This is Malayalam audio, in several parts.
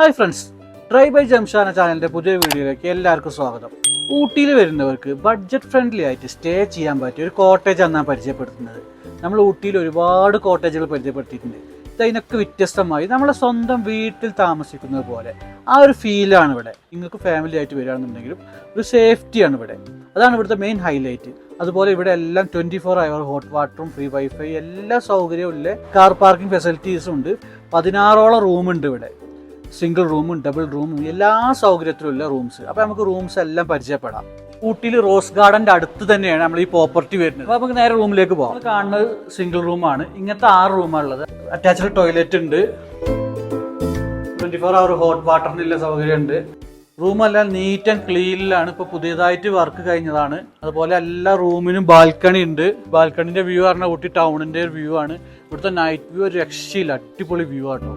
Hi friends dry by Jamshana ചാനലിന്റെ പുതിയ വീഡിയോയിലേക്ക് എല്ലാവർക്കും സ്വാഗതം. ഊട്ടിയിൽ വരുന്നവർക്ക് ബഡ്ജറ്റ് ഫ്രണ്ട്ലി ആയിട്ട് സ്റ്റേ ചെയ്യാൻ പറ്റിയ ഒരു കോട്ടേജ് ആണ് പരിചയപ്പെടുത്തുന്നത്. നമ്മൾ ഊട്ടിയിൽ ഒരുപാട് കോട്ടേജുകൾ പരിചയപ്പെടുത്തിയിട്ടുണ്ട്. ഇത് അതിനൊക്കെ വ്യത്യസ്തമായി നമ്മളെ സ്വന്തം വീട്ടിൽ താമസിക്കുന്നത് പോലെ ആ ഒരു ഫീലാണ് ഇവിടെ. നിങ്ങൾക്ക് ഫാമിലി ആയിട്ട് വരികയാണെന്നുണ്ടെങ്കിലും ഒരു സേഫ്റ്റിയാണ് ഇവിടെ. അതാണ് ഇവിടുത്തെ മെയിൻ ഹൈലൈറ്റ് അതുപോലെ ഇവിടെ എല്ലാം ട്വന്റി ഫോർ അവർ ഹോട്ട് വാട്ടറും ഫ്രീ വൈഫൈ എല്ലാ സൗകര്യവും ഉള്ള കാർ പാർക്കിംഗ് ഫെസിലിറ്റീസും ഉണ്ട്. പതിനാറോളം റൂമുണ്ട് ഇവിടെ. സിംഗിൾ റൂമും ഡബിൾ റൂമും എല്ലാ സൗകര്യത്തിലും ഉള്ള റൂംസ് അപ്പോൾ നമുക്ക് റൂംസ് എല്ലാം പരിചയപ്പെടാം. ഊട്ടിയിൽ റോസ് ഗാർഡന്റെ അടുത്ത് തന്നെയാണ് നമ്മൾ ഈ പ്രോപ്പർട്ടി വരുന്നത്. അപ്പോൾ നമുക്ക് നേരെ റൂമിലേക്ക് പോകാം കാണുന്നത് സിംഗിൾ റൂമാണ് ഇങ്ങനത്തെ ആറ് റൂമാണ് ഉള്ളത്. അറ്റാച്ച്ഡ് ടോയ്ലറ്റ് ഉണ്ട്. ട്വന്റി ഫോർ അവർ ഹോട്ട് വാട്ടറിനുള്ള സൗകര്യമുണ്ട് റൂമെല്ലാം നീറ്റ് ആൻഡ് ക്ലീനിലാണ് ഇപ്പോൾ പുതിയതായിട്ട് വർക്ക് കഴിഞ്ഞതാണ്. അതുപോലെ എല്ലാ റൂമിനും ബാൽക്കണി ഉണ്ട്. ബാൽക്കണിന്റെ വ്യൂ പറഞ്ഞാൽ ഊട്ടി ടൗണിന്റെ ഒരു വ്യൂ ആണ്. ഇവിടുത്തെ നൈറ്റ് വ്യൂ ഒരു രക്ഷയില്ല. അടിപൊളി വ്യൂ ആട്ടോ.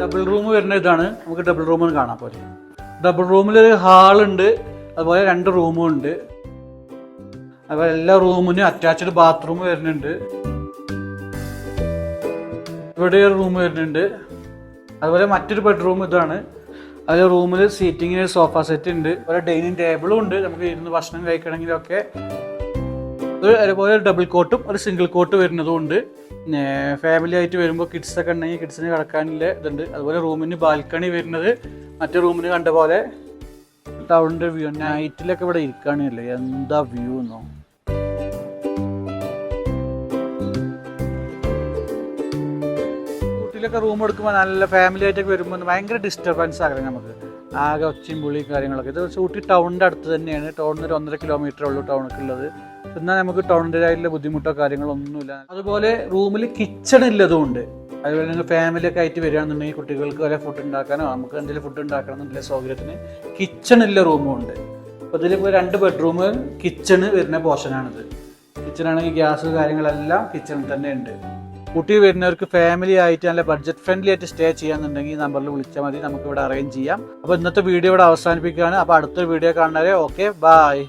ഡബിൾ റൂം വരുന്ന ഇതാണ്. നമുക്ക് ഡബിൾ റൂം കാണാൻ പോലെ. ഡബിൾ റൂമിൽ ഒരു ഹാൾ ഉണ്ട്. അതുപോലെ രണ്ട് റൂമും ഉണ്ട്. അതുപോലെ എല്ലാ റൂമിനും അറ്റാച്ച്ഡ് ബാത്റൂം വരുന്നുണ്ട്. ഇവിടെ ഒരു റൂം വരുന്നുണ്ട്. അതുപോലെ മറ്റൊരു ബെഡ്റൂം ഇതാണ്. അതിൽ റൂമിൽ സീറ്റിങ്ങിന് സോഫ സെറ്റ് ഉണ്ട്. അതുപോലെ ഡൈനിങ് ടേബിളും ഉണ്ട്. നമുക്ക് ഇരുന്ന് ഭക്ഷണം കഴിക്കണമെങ്കിലൊക്കെ. അതുപോലെ ഡബിൾ കോട്ടും ഒരു സിംഗിൾ കോട്ട് വരുന്നത് കൊണ്ട് പിന്നെ ഫാമിലി ആയിട്ട് വരുമ്പോൾ കിഡ്സൊക്കെ ഉണ്ടെങ്കിൽ കിഡ്സിന് കിടക്കാനില്ല ഇതുണ്ട്. അതുപോലെ റൂമിന് ബാൽക്കണി വരുന്നത് മറ്റേ റൂമിന് കണ്ട പോലെ ടൗണിന്റെ വ്യൂ നൈറ്റിലൊക്കെ ഇവിടെ ഇരിക്കുകയാണല്ലേ എന്താ വ്യൂ എന്നോ? ഊട്ടിയിലൊക്കെ റൂം എടുക്കുമ്പോൾ നല്ല ഫാമിലി ആയിട്ടൊക്കെ വരുമ്പോൾ ഭയങ്കര ഡിസ്റ്റർബൻസ് ആകണം നമുക്ക്. ആകെ ഒച്ചയും പുള്ളിയും കാര്യങ്ങളൊക്കെ. ഇത് ഊട്ടി ടൗണിന്റെ അടുത്ത് തന്നെയാണ്. ടൗണിൽ ഒരു ഒന്നര കിലോമീറ്റർ ഉള്ളൂ ഉള്ളത് എന്നാൽ നമുക്ക് ടൗണിന്റെതായിട്ടുള്ള ബുദ്ധിമുട്ടോ കാര്യങ്ങളൊന്നുമില്ല അതുപോലെ റൂമിൽ കിച്ചൺ ഇല്ലതുകൊണ്ട് അതുപോലെ നിങ്ങൾ ഫാമിലിയൊക്കെ ആയിട്ട് വരികയാണെന്നുണ്ടെങ്കിൽ കുട്ടികൾക്ക് വരെ ഫുഡ് ഉണ്ടാക്കാനോ നമുക്ക് എന്തെങ്കിലും ഫുഡ് ഉണ്ടാക്കണം എന്നുള്ള സൗകര്യത്തിന് കിച്ചൺ ഉള്ള റൂമും ഉണ്ട്. അപ്പോൾ ഇതിലിപ്പോൾ രണ്ട് ബെഡ്റൂം കിച്ചണ് വരുന്ന പോർഷനാണിത് കിച്ചണാണെങ്കിൽ ഗ്യാസ് കാര്യങ്ങളെല്ലാം കിച്ചണിൽ തന്നെ ഉണ്ട്. കുട്ടി വരുന്നവർക്ക് ഫാമിലി ആയിട്ട് നല്ല ബഡ്ജറ്റ് ഫ്രണ്ട്ലി ആയിട്ട് സ്റ്റേ ചെയ്യാന്നുണ്ടെങ്കിൽ ഈ നമ്പറിൽ വിളിച്ചാൽ മതി. നമുക്ക് ഇവിടെ അറേഞ്ച് ചെയ്യാം. അപ്പോൾ ഇന്നത്തെ വീഡിയോ ഇവിടെ അവസാനിപ്പിക്കുകയാണ്. അപ്പോൾ അടുത്ത വീഡിയോ കാണുന്നവരെ ഓക്കെ ബായ്